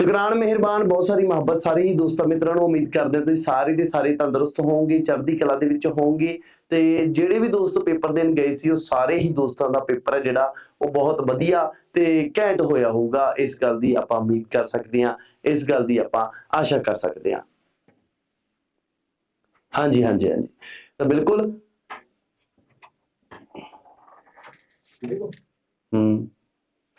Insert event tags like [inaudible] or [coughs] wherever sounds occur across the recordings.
ਸ਼ੁਕਰਾਨ ਮਿਹਰਬਾਨ, ਬਹੁਤ ਸਾਰੀ ਮੁਹੱਬਤ ਸਾਰੇ ਹੀ ਦੋਸਤਾਂ ਮਿੱਤਰਾਂ ਨੂੰ, ਉਮੀਦ ਕਰਦੇ ਹਾਂ ਤੁਸੀਂ ਸਾਰੇ ਦੇ ਸਾਰੇ ਤੰਦਰੁਸਤ ਹੋਵੋਗੇ, ਚੜ੍ਹਦੀ ਕਲਾ ਦੇ ਵਿੱਚ ਹੋਵੋਗੇ, ਤੇ ਜਿਹੜੇ ਵੀ ਦੋਸਤ ਪੇਪਰ ਦੇਣ ਗਏ ਸੀ, ਉਹ ਸਾਰੇ ਹੀ ਦੋਸਤਾਂ ਦਾ ਪੇਪਰ ਹੈ ਜਿਹੜਾ ਉਹ ਬਹੁਤ ਵਧੀਆ ਤੇ ਘੈਂਟ ਹੋਇਆ ਹੋਊਗਾ। ਇਸ ਗੱਲ ਦੀ ਆਪਾਂ ਉਮੀਦ ਕਰ ਸਕਦੇ ਹਾਂ, ਇਸ ਗੱਲ ਦੀ ਆਪਾਂ ਆਸ਼ਾ ਕਰ ਸਕਦੇ ਹਾਂ। ਹਾਂਜੀ ਹਾਂਜੀ ਹਾਂਜੀ। ਤਾਂ ਬਿਲਕੁਲ। ਹੂੰ।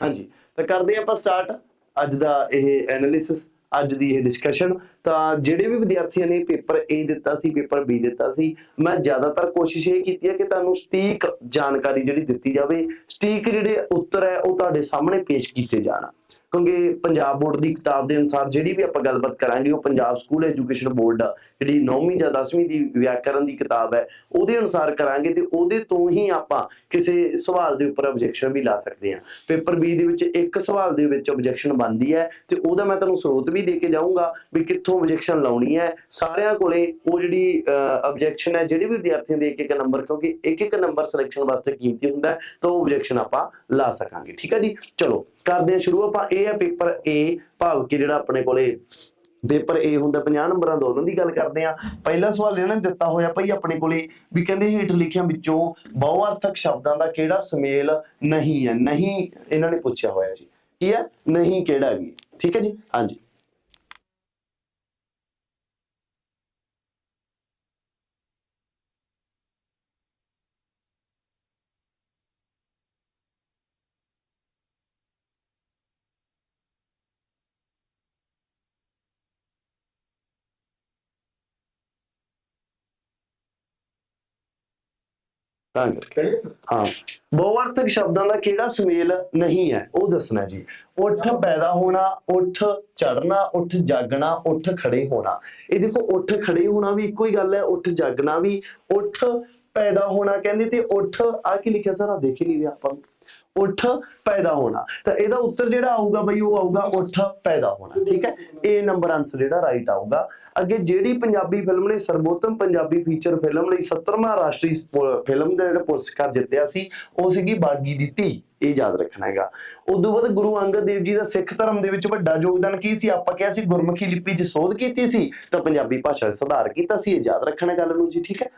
ਹਾਂਜੀ, ਤਾਂ ਕਰਦੇ ਹਾਂ ਆਪਾਂ ਸਟਾਰਟ। ਅੱਜ ਦਾ ਇਹ ਐਨਾਲਿਸਿਸ ਅੱਜ ਦੀ ਇਹ ਡਿਸਕਸ਼ਨ ਤਾਂ ਜਿਹੜੇ ਵੀ ਵਿਦਿਆਰਥੀਆਂ ਨੇ ਪੇਪਰ A ਦਿੱਤਾ ਸੀ, ਪੇਪਰ B ਦਿੱਤਾ ਸੀ, ਮੈਂ ਜ਼ਿਆਦਾਤਰ ਕੋਸ਼ਿਸ਼ ਇਹ ਕੀਤੀ ਹੈ ਕਿ ਤੁਹਾਨੂੰ ਸਟੀਕ ਜਾਣਕਾਰੀ ਜਿਹੜੀ ਦਿੱਤੀ ਜਾਵੇ, ਸਟੀਕ ਜਿਹੜੇ ਉੱਤਰ ਹੈ ਉਹ ਤੁਹਾਡੇ ਸਾਹਮਣੇ ਪੇਸ਼ ਕੀਤੇ ਜਾਣ। ਕਿਉਂਕਿ ਪੰਜਾਬ ਬੋਰਡ ਦੀ ਕਿਤਾਬ ਦੇ ਅਨੁਸਾਰ ਜਿਹੜੀ ਵੀ ਆਪਾਂ ਗੱਲਬਾਤ ਕਰਾਂਗੇ, ਉਹ ਪੰਜਾਬ ਸਕੂਲ ਐਜੂਕੇਸ਼ਨ ਬੋਰਡ ਜਿਹੜੀ 9ਵੀਂ ਜਾਂ 10ਵੀਂ ਦੀ ਵਿਆਕਰਨ ਦੀ ਕਿਤਾਬ ਹੈ, ਉਹਦੇ ਅਨੁਸਾਰ ਕਰਾਂਗੇ ਤੇ ਉਹਦੇ ਤੋਂ ਹੀ ਆਪਾਂ ਕਿਸੇ ਸਵਾਲ ਦੇ ਉੱਪਰ ਆਬਜੈਕਸ਼ਨ ਵੀ ਲਾ ਸਕਦੇ ਹਾਂ। ਪੇਪਰ B ਦੇ ਵਿੱਚ ਇੱਕ ਸਵਾਲ ਦੇ ਵਿੱਚ ਆਬਜੈਕਸ਼ਨ ਬਣਦੀ ਹੈ ਤੇ ਉਹਦਾ ਮੈਂ ਤੁਹਾਨੂੰ ਸਰੋਤ ਵੀ ਦੇ ਕੇ ਜਾਊਂਗਾ ਵੀ ਕਿੱਥੋਂ ਆਬਜੈਕਸ਼ਨ ਲਾਉਣੀ ਹੈ। ਸਾਰਿਆਂ ਕੋਲੇ ਉਹ ਜਿਹੜੀ ਆਬਜੈਕਸ਼ਨ ਹੈ, ਜਿਹੜੇ ਵੀ ਵਿਦਿਆਰਥੀਆਂ ਦੇ ਇੱਕ ਇੱਕ ਨੰਬਰ ਕਿਉਂਕਿ ਇੱਕ ਇੱਕ ਨੰਬਰ ਸਿਲੈਕਸ਼ਨ ਵਾਸਤੇ ਕੀਮਤੀ ਹੁੰਦਾ ਤਾਂ ਉਹ ਆਬਜੈਕਸ਼ਨ ਆਪਾਂ ਲਾ ਸਕਾਂਗੇ। ਠੀਕ ਹੈ ਜੀ? ਚਲੋ। ਕਰਦੇ ਹਾਂ ਸ਼ੁਰੂ, ਆਪਾਂ ਇਹ ਹੈ ਪੇਪਰ A, ਭਾਵ ਕਿ ਜਿਹੜਾ ਆਪਣੇ ਕੋਲੇ ਪੇਪਰ A ਹੁੰਦਾ 50 ਨੰਬਰਾਂ ਦਾ ਉਹਨਾਂ ਦੀ ਗੱਲ ਕਰਦੇ ਆ। ਪਹਿਲਾ ਸਵਾਲ ਇਹਨਾਂ ਨੇ ਦਿੱਤਾ ਹੋਇਆ ਭਾਈ ਆਪਣੇ ਕੋਲੇ ਵੀ ਕਹਿੰਦੇ ਹੇਠ ਲਿਖਿਆਂ ਵਿੱਚੋਂ ਬਹੁਅਰਥਕ ਸ਼ਬਦਾਂ ਦਾ ਕਿਹੜਾ ਸੁਮੇਲ ਨਹੀਂ ਹੈ? ਨਹੀਂ ਇਹਨਾਂ ਨੇ ਪੁੱਛਿਆ ਹੋਇਆ ਜੀ। ਕੀ ਹੈ? ਨਹੀਂ ਕਿਹੜਾ ਵੀ ਠੀਕ ਹੈ ਜੀ? ਹਾਂਜੀ। ਤਾਂ ਕਰਕੇ। ਹਾਂ। ਬਹੁਅਰਥਕ ਸ਼ਬਦਾਂ ਦਾ ਕਿਹੜਾ ਸੁਮੇਲ ਨਹੀਂ ਹੈ? ਉਹ ਦੱਸਣਾ ਜੀ। ਉੱਠ ਪੈਦਾ ਹੋਣਾ, ਉੱਠ ਚੜਨਾ ਉੱਠ ਜਾਗਣਾ, ਉੱਠ ਖੜੇ ਹੋਣਾ। ਇਹ ਦੇਖੋ, ਉੱਠ ਖੜੇ ਹੋਣਾ ਵੀ ਇੱਕੋ ਹੀ ਗੱਲ ਹੈ, ਉੱਠ ਜਾਗਣਾ ਵੀ। ਉੱਠ ਪੈਦਾ ਹੋਣਾ ਕਹਿੰਦੇ ਤੇ ਉੱਠ ਆ ਕੀ ਲਿਖਿਆ ਸਰ? ਦੇਖ ਹੀ ਨਹੀਂ ਰਿਹਾ ਆਪਾਂ। ਉੱਠ ਪੈਦਾ ਹੋਣਾ। ਤਾਂ ਇਹਦਾ ਉੱਤਰ ਜਿਹੜਾ ਆਊਗਾ ਬਈ ਉਹ ਆਊਗਾ ਉੱਠ ਪੈਦਾ ਹੋਣਾ, ਠੀਕ ਹੈ? ਇਹ ਨੰਬਰ ਆਨਸਰ ਜਿਹੜਾ ਰਾਈਟ ਆਊਗਾ। ਅੱਗੇ ਜਿਹੜੀ ਪੰਜਾਬੀ ਫਿਲਮ ਨੇ ਸਰਬੋਤਮ ਪੰਜਾਬੀ ਫੀਚਰ ਫਿਲਮ ਲਈ 17ਵਾਂ ਰਾਸ਼ਟਰੀ ਫਿਲਮ ਦਾ ਜਿਹੜਾ ਪੁਰਸਕਾਰ ਜਿੱਤਿਆ ਸੀ, ਉਹ ਸੀਗੀ ਬਾਗੀ ਦੀ ਧੀ, ਇਹ ਯਾਦ ਰੱਖਣਾ ਹੈਗਾ। ਉਦੋਂ ਬਾਅਦ ਗੁਰੂ ਅੰਗਦ ਦੇਵ ਜੀ ਦਾ ਸਿੱਖ ਧਰਮ ਦੇ ਵਿੱਚ ਵੱਡਾ ਯੋਗਦਾਨ ਕੀ ਸੀ? ਆਪਾਂ ਕਿਹਾ ਸੀ ਗੁਰਮੁਖੀ ਲਿਪੀ 'ਚ ਸੋਧ ਕੀਤੀ ਸੀ, ਤਾਂ ਪੰਜਾਬੀ ਭਾਸ਼ਾ 'ਚ ਸੁਧਾਰ ਕੀਤਾ ਸੀ, ਇਹ ਯਾਦ ਰੱਖਣਾ ਗੱਲ ਨੂੰ ਜੀ, ਠੀਕ ਹੈ?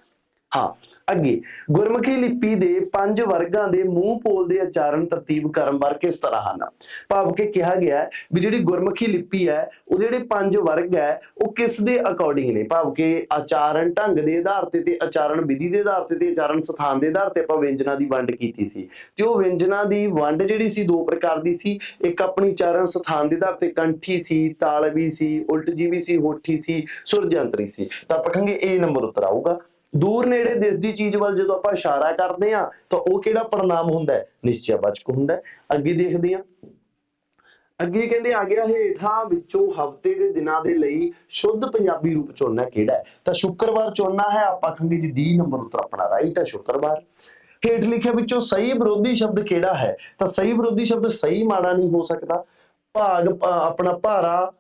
ਹਾਂ, ਅੱਗੇ। ਗੁਰਮੁਖੀ ਲਿਪੀ ਦੇ ਪੰਜ ਵਰਗਾਂ ਦੇ ਮੂੰਹ ਪੋਲ ਦੇ ਉਚਾਰਨ ਤਰਤੀਬ ਕਰਮ ਵਰ ਕਿਸ ਤਰ੍ਹਾਂ ਹਨ? ਭਾਵ ਕਿ ਕਿਹਾ ਗਿਆ ਵੀ ਜਿਹੜੀ ਗੁਰਮੁਖੀ ਲਿਪੀ ਹੈ, ਉਹ ਜਿਹੜੇ ਪੰਜ ਵਰਗ ਹੈ, ਉਹ ਕਿਸ ਦੇ ਅਕੋਰਡਿੰਗ ਨੇ? ਭਾਵ ਕਿ ਆਚਾਰਨ ਢੰਗ ਦੇ ਆਧਾਰ ਤੇ ਤੇ ਆਚਾਰਨ ਵਿਧੀ ਦੇ ਆਧਾਰ ਤੇ ਤੇ ਆਚਾਰਨ ਸਥਾਨ ਦੇ ਆਧਾਰ ਤੇ ਆਪਾਂ ਵਿਅੰਜਨਾਂ ਦੀ ਵੰਡ ਕੀਤੀ ਸੀ। ਤੇ ਉਹ ਵਿਅੰਜਨਾਂ ਦੀ ਵੰਡ ਜਿਹੜੀ ਸੀ, ਦੋ ਪ੍ਰਕਾਰ ਦੀ ਸੀ। ਇੱਕ ਆਪਣੀ ਆਚਾਰਨ ਸਥਾਨ ਦੇ ਆਧਾਰ ਤੇ ਕੰਠੀ ਸੀ, ਤਾਲਵੀ ਸੀ, ਉਲਟਜੀਵੀ ਸੀ, ਹੋਠੀ ਸੀ, ਸੁਰਜੰਤਰੀ ਸੀ। ਤਾਂ ਆਪਾਂ ਕਹਾਂਗੇ ਇਹ ਨੰਬਰ ਉੱਤਰ ਆਊਗਾ। ਦੂਰ ਨੇੜੇ ਦਿਸਦੀ ਚੀਜ਼ ਵੱਲ ਜਦੋਂ ਆਪਾਂ ਇਸ਼ਾਰਾ ਕਰਦੇ ਆ ਤਾਂ ਉਹ ਕਿਹੜਾ ਪੜਨਾਮ ਹੁੰਦਾ ਹੈ? ਨਿਸ਼ਚੈਵਾਚਕ ਹੁੰਦਾ ਹੈ। ਅੱਗੇ ਦੇਖਦੇ ਆ ਅੱਗੇ ਕਹਿੰਦੇ ਆ ਗਿਆ ਹੇਠਾਂ ਵਿੱਚੋਂ ਹਫ਼ਤੇ ਦੇ ਦਿਨਾਂ ਦੇ ਲਈ ਸ਼ੁੱਧ ਪੰਜਾਬੀ ਰੂਪ ਚੁਣਨਾ ਕਿਹੜਾ ਹੈ? ਤਾਂ ਸ਼ੁੱਕਰਵਾਰ ਚੁਣਨਾ ਹੈ। ਆਪਾਂ ਕਹਾਂਗੇ ਜੀ ਡੀ ਨੰਬਰ ਉੱਤਰ ਆਪਣਾ ਰਾਈਟ ਹੈ ਸ਼ੁੱਕਰਵਾਰ। ਹੇਠ ਲਿਖਿਆ ਵਿੱਚੋਂ ਸਹੀ ਵਿਰੋਧੀ ਸ਼ਬਦ ਕਿਹੜਾ ਹੈ? ਤਾਂ ਸਹੀ ਵਿਰੋਧੀ ਸ਼ਬਦ ਸਹੀ ਮਾੜਾ ਨਹੀਂ ਹੋ ਸਕਦਾ। ਭਾਗ ਆਪਣਾ ਭਾਰਾ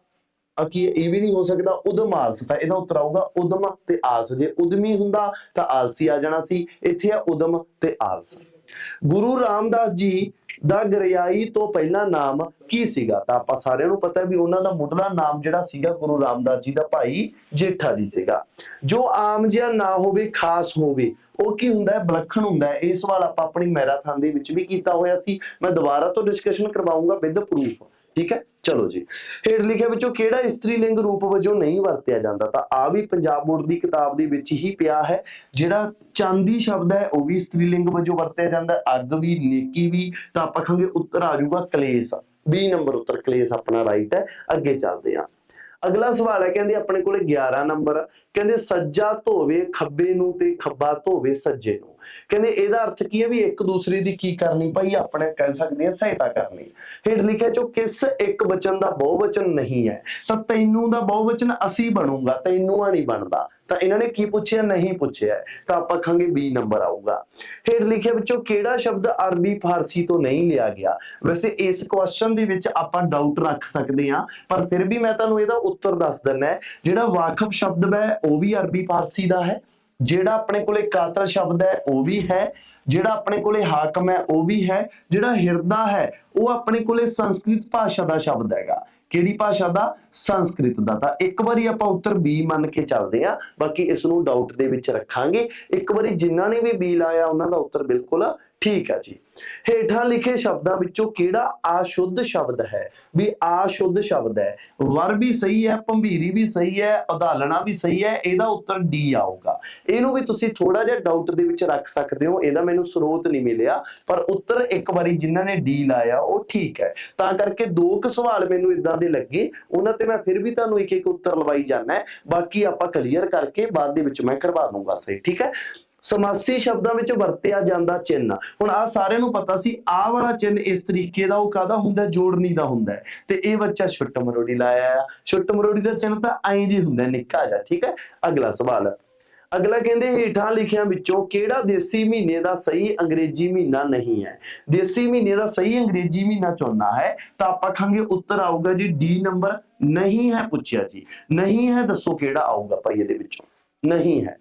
ਕੀ ਇਹ ਵੀ ਨਹੀਂ ਹੋ ਸਕਦਾ ਉਦਮ ਆਲਸ ਇਹਦਾ ਉੱਤਰ ਆਊਗਾ ਉਦਮ ਤੇ ਆਲਸ। ਜੇ ਉਦਮੀ ਹੁੰਦਾ ਤਾਂ ਆਲਸੀ ਆ ਜਾਣਾ ਸੀ, ਇੱਥੇ ਆ ਉਦਮ ਤੇ ਆਲਸ। ਗੁਰੂ ਰਾਮਦਾਸ ਜੀ ਦਾ ਗਰਿਆਈ ਤੋਂ ਪਹਿਲਾ ਨਾਮ ਕੀ ਸੀਗਾ? ਤਾਂ ਆਪਾਂ ਸਾਰਿਆਂ ਨੂੰ ਪਤਾ ਵੀ ਉਹਨਾਂ ਦਾ ਮੁੱਢਲਾ ਨਾਮ ਜਿਹੜਾ ਸੀਗਾ ਗੁਰੂ ਰਾਮਦਾਸ ਜੀ ਦਾ ਭਾਈ ਜੇਠਾ ਜੀ ਸੀਗਾ। ਜੋ ਆਮ ਜਿਹਾ ਨਾ ਹੋਵੇ, ਖਾਸ ਹੋਵੇ, ਉਹ ਕੀ ਹੁੰਦਾ ਹੈ? ਵਿਲੱਖਣ ਹੁੰਦਾ ਹੈ। ਇਹ ਸਵਾਲ ਆਪਾਂ ਆਪਣੀ ਮੈਰਾਥਨ ਦੇ ਵਿੱਚ ਵੀ ਕੀਤਾ ਹੋਇਆ ਸੀ। ਮੈਂ ਦੁਬਾਰਾ ਤੋਂ ਡਿਸਕਸ਼ਨ ਕਰਵਾਉਂਗਾ ਵਿਦ ਪ੍ਰੂਫ ਠੀਕ ਹੈ? ਚਲੋ ਜੀ। ਹੇਠ ਲਿਖਿਆ ਵਿੱਚੋਂ ਕਿਹੜਾ ਇਸਤਰੀ ਲਿੰਗ ਰੂਪ ਵਜੋਂ ਨਹੀਂ ਵਰਤਿਆ ਜਾਂਦਾ? ਤਾਂ ਆ ਵੀ ਪੰਜਾਬ ਬੋਰਡ ਦੀ ਕਿਤਾਬ ਦੇ ਵਿੱਚ ਹੀ ਪਿਆ ਹੈ। ਜਿਹੜਾ ਚਾਂਦੀ ਸ਼ਬਦ ਹੈ, ਉਹ ਵੀ ਇਸਤਰੀ ਲਿੰਗ ਵਜੋਂ ਵਰਤਿਆ ਜਾਂਦਾ। ਅੱਗ ਵੀ, ਨੇਕੀ ਵੀ, ਤਾਂ ਆਪਾਂ ਕਹਾਂਗੇ ਉੱਤਰ ਆ ਜਾਊਗਾ ਕਲੇਸ਼। 20 ਨੰਬਰ ਉੱਤਰ, ਕਲੇਸ਼ ਆਪਣਾ ਰਾਈਟ ਹੈ। ਅੱਗੇ ਚੱਲਦੇ ਹਾਂ। ਅਗਲਾ ਸਵਾਲ ਹੈ, ਕਹਿੰਦੇ ਆਪਣੇ ਕੋਲੇ 11 ਨੰਬਰ। ਕਹਿੰਦੇ ਸੱਜਾ ਧੋਵੇ ਖੱਬੇ ਨੂੰ ਤੇ ਖੱਬਾ ਧੋਵੇ ਸੱਜੇ ਨੂੰ। ਕਹਿੰਦੇ ਇਹਦਾ ਅਰਥ ਕੀ ਹੈ ਵੀ ਇੱਕ ਦੂਸਰੇ ਦੀ ਕੀ ਕਰਨੀ, ਭਾਈ ਆਪਣੇ ਕਹਿ ਸਕਦੇ ਆ, ਸਹਾਇਤਾ ਕਰਨੀ। ਹੇਠ ਲਿਖਿਆ ਚੋ ਕਿਸ ਇੱਕ ਵਚਨ ਦਾ ਬਹੁਵਚਨ ਨਹੀਂ ਹੈ, ਤਾਂ ਤੈਨੂੰ ਦਾ ਬਹੁਵਚਨ ਅਸੀਂ ਬਣੂਗਾ ਤੈਨੂੰ ਆ ਨਹੀਂ ਬਣਦਾ। ਤਾਂ ਇਹਨਾਂ ਨੇ ਕੀ ਪੁੱਛਿਆ? ਨਹੀਂ ਪੁੱਛਿਆ। ਤਾਂ ਆਪਾਂ ਕਹਾਂਗੇ B ਨੰਬਰ ਆਊਗਾ। ਹੇਠ ਲਿਖਿਆ ਵਿੱਚੋਂ ਕਿਹੜਾ ਸ਼ਬਦ ਅਰਬੀ, ਫਾਰਸੀ ਤੋਂ ਨਹੀਂ ਲਿਆ ਗਿਆ? ਵੈਸੇ ਇਸ ਕੁਐਸਚਨ ਦੇ ਵਿੱਚ ਆਪਾਂ ਡਾਊਟ ਰੱਖ ਸਕਦੇ ਹਾਂ, ਪਰ ਫਿਰ ਵੀ ਮੈਂ ਤੁਹਾਨੂੰ ਇਹਦਾ ਉੱਤਰ ਦੱਸ ਦਿੰਦਾ, ਜਿਹੜਾ ਵਾਕਫ ਸ਼ਬਦ ਹੈ, ਉਹ ਵੀ ਅਰਬੀ, ਫਾਰਸੀ ਦਾ ਹੈ। ਜਿਹੜਾ ਆਪਣੇ ਕੋਲੇ ਕਾਤਲ ਸ਼ਬਦ ਹੈ, ਉਹ ਵੀ ਹੈ। ਜਿਹੜਾ ਆਪਣੇ ਕੋਲੇ ਹਾਕਮ ਹੈ, ਉਹ ਵੀ ਹੈ। ਜਿਹੜਾ ਹਿਰਦਾ ਹੈ, ਉਹ ਆਪਣੇ ਕੋਲੇ ਸੰਸਕ੍ਰਿਤ ਭਾਸ਼ਾ ਦਾ ਸ਼ਬਦ ਹੈਗਾ। ਕਿਹੜੀ ਭਾਸ਼ਾ ਦਾ? ਸੰਸਕ੍ਰਿਤ ਦਾ। ਤਾਂ ਇੱਕ ਵਾਰੀ ਆਪਾਂ ਉੱਤਰ B ਮੰਨ ਕੇ ਚੱਲਦੇ ਆ ਬਾਕੀ ਇਸ ਨੂੰ ਡਾਊਟ ਦੇ ਵਿੱਚ ਰੱਖਾਂਗੇ। ਇੱਕ ਵਾਰੀ ਜਿਨ੍ਹਾਂ ਨੇ ਵੀ B ਲਾਇਆ, ਉਹਨਾਂ ਦਾ ਉੱਤਰ ਬਿਲਕੁਲ ਠੀਕ ਆ ਜੀ। ਹੇਠਾਂ ਲਿਖੇ ਸ਼ਬਦਾਂ ਵਿੱਚੋਂ ਕਿਹੜਾ ਆਸ਼ੁੱਧ ਸ਼ਬਦ ਹੈ? ਵੀ ਆਸ਼ੁੱਧ ਸ਼ਬਦ ਹੈ। ਵਰ ਵੀ ਸਹੀ ਹੈ, ਭੰਬੀਰੀ ਵੀ ਸਹੀ ਹੈ, ਉਦਾਹਰਣਾ ਵੀ ਸਹੀ ਹੈ, ਇਹਦਾ ਉੱਤਰ ਡੀ ਆਊਗਾ। ਇਹਨੂੰ ਵੀ ਤੁਸੀਂ ਥੋੜਾ ਜਿਹਾ ਡਾਊਟ ਦੇ ਵਿੱਚ ਰੱਖ ਸਕਦੇ ਹੋ, ਇਹਦਾ ਮੈਨੂੰ ਸਰੋਤ ਨਹੀਂ ਮਿਲਿਆ, ਪਰ ਉੱਤਰ ਇੱਕ ਵਾਰੀ ਜਿਨ੍ਹਾਂ ਨੇ ਡੀ ਲਾਇਆ, ਉਹ ਠੀਕ ਹੈ। ਤਾਂ ਕਰਕੇ ਦੋ ਕੁ ਸਵਾਲ ਮੈਨੂੰ ਇਦਾਂ ਦੇ ਲੱਗੇ, ਉਹਨਾਂ ਤੇ ਮੈਂ ਫਿਰ ਵੀ ਤੁਹਾਨੂੰ ਇੱਕ ਇੱਕ ਉੱਤਰ ਲਵਾਈ ਜਾਣਾ ਹੈ ਬਾਕੀ ਆਪਾਂ ਕਲੀਅਰ ਕਰਕੇ ਬਾਅਦ ਦੇ ਵਿੱਚ ਮੈਂ ਕਰਵਾ ਦੂੰਗਾ, ਸਹੀ, ਠੀਕ ਹੈ? ਸਮਾਸੀ ਸ਼ਬਦਾਂ ਵਿੱਚ ਵਰਤਿਆ ਜਾਂਦਾ ਚਿੰਨ ਹੁਣ ਆ ਸਾਰਿਆਂ ਨੂੰ ਪਤਾ ਸੀ, ਆਹ ਵਾਲਾ ਚਿੰਨ ਇਸ ਤਰੀਕੇ ਦਾ ਉਹ ਕਾਦਾ ਹੁੰਦਾ, ਜੋੜਨੀ ਦਾ ਹੁੰਦਾ। ਤੇ ਇਹ ਬੱਚਾ ਛੁੱਟ ਮਰੋੜੀ ਲਾਇਆ। ਆ ਛੁੱਟ ਮਰੋੜੀ ਦਾ ਚਿੰਨ ਤਾਂ ਐਂ ਜੀ ਹੁੰਦਾ, ਨਿੱਕਾ ਜਿਹਾ, ਠੀਕ ਹੈ? ਅਗਲਾ ਸਵਾਲ। ਅਗਲਾ ਕਹਿੰਦੇ, ਹੇਠਾਂ ਲਿਖਿਆਂ ਵਿੱਚੋਂ ਕਿਹੜਾ ਦੇਸੀ ਮਹੀਨੇ ਦਾ ਸਹੀ ਅੰਗਰੇਜ਼ੀ ਮਹੀਨਾ ਨਹੀਂ ਹੈ? ਦੇਸੀ ਮਹੀਨੇ ਦਾ ਸਹੀ ਅੰਗਰੇਜ਼ੀ ਮਹੀਨਾ ਚੁਣਨਾ ਹੈ, ਤਾਂ ਆਪਾਂ ਖਾਂਗੇ ਉੱਤਰ ਆਊਗਾ ਜੀ, ਡੀ ਨੰਬਰ ਨਹੀਂ ਹੈ ਪੁੱਛਿਆ ਜੀ। ਨਹੀਂ ਹੈ ਦੱਸੋ ਕਿਹੜਾ ਆਊਗਾ ਭਾਈ ਇਹਦੇ ਵਿੱਚੋਂ। ਨਹੀਂ ਹੈ।